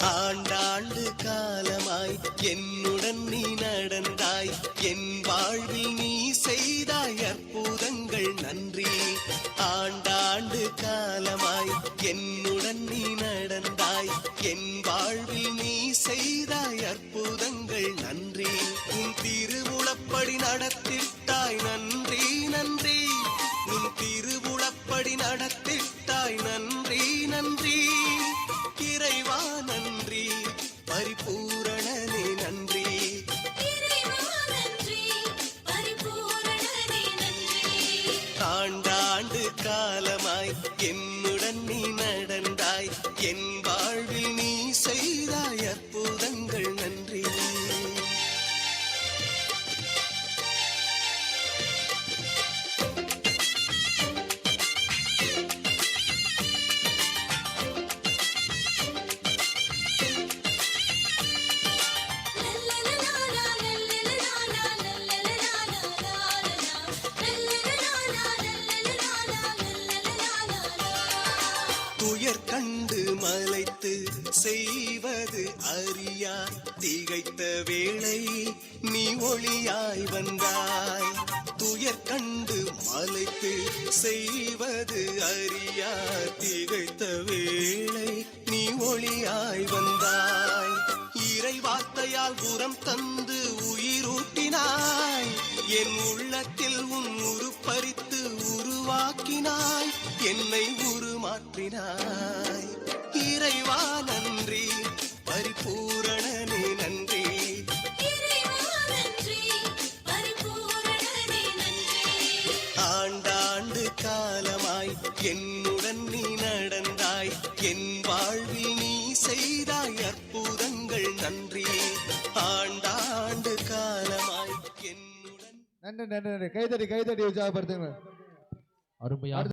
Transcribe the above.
ஆண்டாண்டு காலமாய் என்னுடன் நீ நடந்தாய். என் வாழ்வில் நீ செய்தாய் அற்புதங்கள் நன்றி. ஆண்டாண்டு காலமாய் என்னுடன் நீ நடந்தாய். என் வாழ்வில் நீ செய்தாய் அற்புதங்கள் நன்றி. உன் திருவுளப்படி நடத்திட்டாய் நன்றி நன்றி. உன் திருவுளப்படி நடத்திட்டாய் நன்றி நன்றி. துயர் கண்டு மலைத்து செய்வது அறியா திகைத்த வேளை நீ ஒளியாய் வந்தாய். துயர் கண்டு மலைத்து செய்வது அறியா திகைத்த வேளை நீ ஒளியாய் வந்தாய். இறை வார்த்தையால் புறம் தந்து உயிரூட்டினாய். என் உள்ளத்தில் உன் உருப்பறித்து உருவாக்கினாய். என்னை உருமாற்றினாய் இறைவா நன்றி. பரிபூரணனே நன்றி. ஆண்டாண்டு காலமாய் என்னுடன் நீ நடந்தாய். என் வாழ்வில் நீ செய்தாய் அற்புதங்கள் நன்றி. ஆண்டாண்டு காலமாய் என்னுடன் நன்றி நன்றி நன்றி. கைதடி கைதடி உற்சாகப்படுத்துங்க அருமையாக